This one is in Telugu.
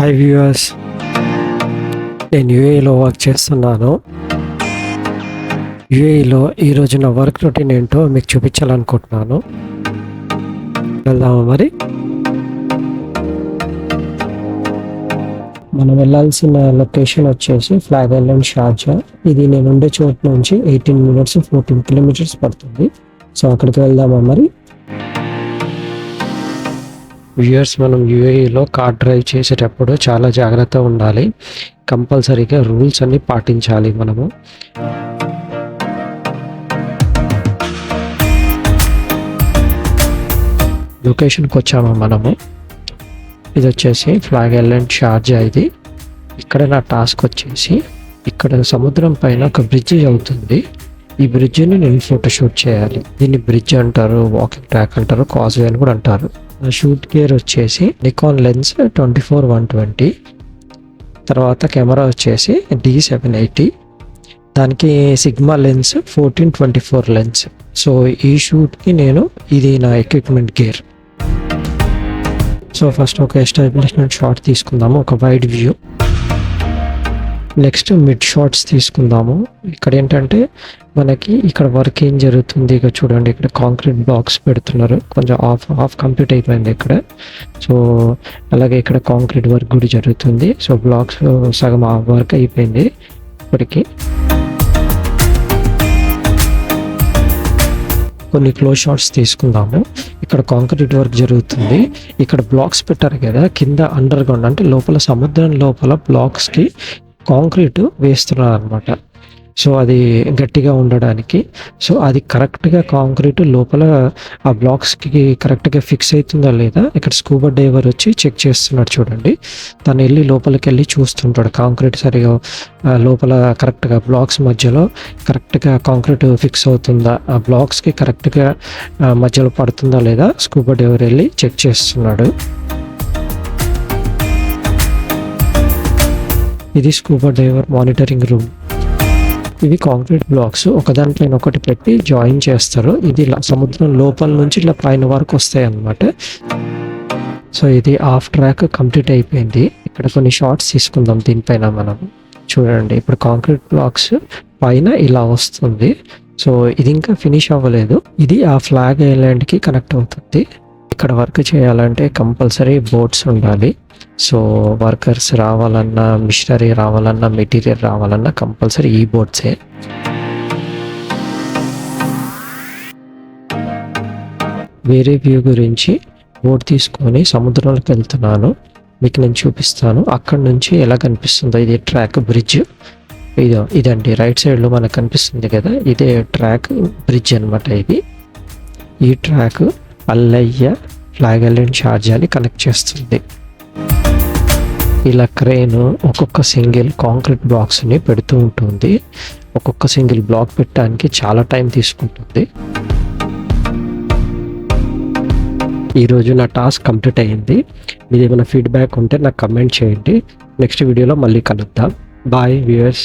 హై వ్యూవర్స్ నేను యూఏలో వర్క్ చేస్తున్నాను. యూఏలో ఈరోజు నా వర్క్ రొటీన్ ఏంటో మీకు చూపించాలనుకుంటున్నాను. వెళ్దామా మరి? మనం వెళ్ళాల్సిన లొకేషన్ వచ్చేసి ఫ్లాగ్ ఐలాండ్ షార్జా ఇది నేను ఉండే చోటు నుంచి ఎయిటీన్ మినిట్స్ ఫోర్టీన్ కిలోమీటర్స్ పడుతుంది. సో అక్కడికి వెళ్దామా మరి? వ్యూయర్స్ మనం యూఏఈలో కార్ డ్రైవ్ చేసేటప్పుడు చాలా జాగ్రత్త ఉండాలి. కంపల్సరీగా రూల్స్ అన్ని పాటించాలి మనము. లొకేషన్కి వచ్చాము మనము. ఇది వచ్చేసి ఫ్లాగ్ ఐలాండ్ షార్జా ఇది ఇక్కడ నా టాస్క్ వచ్చేసి ఇక్కడ సముద్రం పైన ఒక బ్రిడ్జ్ అవుతుంది. ఈ బ్రిడ్జిని నేను ఫోటోషూట్ చేయాలి. దీన్ని బ్రిడ్జ్ అంటారు వాకింగ్ ట్రాక్ అంటారు కాజ్వే అని కూడా అంటారు. షూట్ గేర్ వచ్చేసి Nikon lens twenty four one twenty. తర్వాత కెమెరా వచ్చేసి డి సెవెన్ ఎయిటీ. దానికి Sigma lens fourteen twenty four lens. So ఈ షూట్కి నేను ఇది నా ఎక్విప్మెంట్ గేర్ సో ఫస్ట్ ఒక ఎస్టాబ్లిష్మెంట్ షాట్ తీసుకుందాము ఒక wide view next mid shots తీసుకుందాము. ఇక్కడ ఏంటంటే మనకి ఇక్కడ వర్క్ ఏం జరుగుతుంది ఇక చూడండి ఇక్కడ కాంక్రీట్ బ్లాక్స్ పెడుతున్నారు. కొంచెం ఆఫ్ ఆఫ్ కంప్లీట్ అయిపోయింది ఇక్కడ. సో అలాగే ఇక్కడ కాంక్రీట్ వర్క్ కూడా జరుగుతుంది. సో బ్లాక్స్ సగం వర్క్ అయిపోయింది ఇప్పటికి. కొన్ని క్లోజ్ షాట్స్ తీసుకుందాము. ఇక్కడ కాంక్రీట్ వర్క్ జరుగుతుంది. ఇక్కడ బ్లాక్స్ పెట్టారు కదా కింద అండర్ గ్రౌండ్ అంటే లోపల సముద్రం లోపల బ్లాక్స్కి కాంక్రీట్ వేస్తున్నారు అనమాట సో అది గట్టిగా ఉండడానికి. సో అది కరెక్ట్గా కాంక్రీట్ లోపల ఆ బ్లాక్స్కి కరెక్ట్గా ఫిక్స్ అవుతుందా లేదా ఇక్కడ స్కూబా డైవర్ వచ్చి చెక్ చేస్తున్నాడు చూడండి. తను వెళ్ళి లోపలికి వెళ్ళి చూస్తుంటాడు. కాంక్రీట్ సరిగా లోపల కరెక్ట్గా బ్లాక్స్ మధ్యలో కరెక్ట్గా కాంక్రీట్ ఫిక్స్ అవుతుందా? ఆ బ్లాక్స్కి కరెక్ట్గా మధ్యలో పడుతుందా లేదా? స్కూబా డైవర్ వెళ్ళి చెక్ చేస్తున్నాడు. ఇది స్కూబా డైవర్ మానిటరింగ్ రూమ్ ఇవి కాంక్రీట్ బ్లాక్స్ ఒకదానిపైన ఒకటి పెట్టి జాయిన్ చేస్తారు. ఇది సముద్రం లోపల నుంచి ఇట్లా పైన వరకు వస్తాయి అన్నమాట సో ఇది హాఫ్ ట్రాక్ కంప్లీట్ అయిపోయింది. ఇక్కడ కొన్ని షార్ట్స్ తీసుకుందాం దీనిపైన మనం. చూడండి ఇప్పుడు కాంక్రీట్ బ్లాక్స్ పైన ఇలా వస్తుంది. సో ఇది ఇంకా ఫినిష్ అవ్వలేదు. ఇది ఆ ఫ్లాగ్ ఐలాండ్కి కనెక్ట్ అవుతుంది. ఇక్కడ వర్క్ చేయాలంటే కంపల్సరీ బోట్స్ ఉండాలి. సో వర్కర్స్ రావాలన్నా మిషనరీ రావాలన్నా మెటీరియల్ రావాలన్నా కంపల్సరీ ఈ బోట్సే వేరే వ్యూ గురించి బోట్ తీసుకొని సముద్రంలోకి వెళ్తున్నాను. మీకు నేను చూపిస్తాను. అక్కడ నుంచి ఎలా కనిపిస్తుందో ఇది ట్రాక్ బ్రిడ్జ్ ఇదో ఇదండి రైట్ సైడ్లో మనకు కనిపిస్తుంది కదా ఇదే ట్రాక్ బ్రిడ్జ్ అన్నమాట ఇది. ఈ track Al Layyah Flag Island షార్జాని connect చేస్తుంది. ఇలా క్రెయిన్ ఒక్కొక్క సింగిల్ కాంక్రీట్ బ్లాక్స్ని పెడుతూ ఉంటుంది. ఒక్కొక్క సింగిల్ బ్లాక్ పెట్టడానికి చాలా టైం తీసుకుంటుంది. ఈరోజు నా టాస్క్ కంప్లీట్ అయ్యింది మీది ఏమైనా ఫీడ్బ్యాక్ ఉంటే నాకు కమెంట్ చేయండి. నెక్స్ట్ వీడియోలో మళ్ళీ కలుద్దాం. Bye viewers.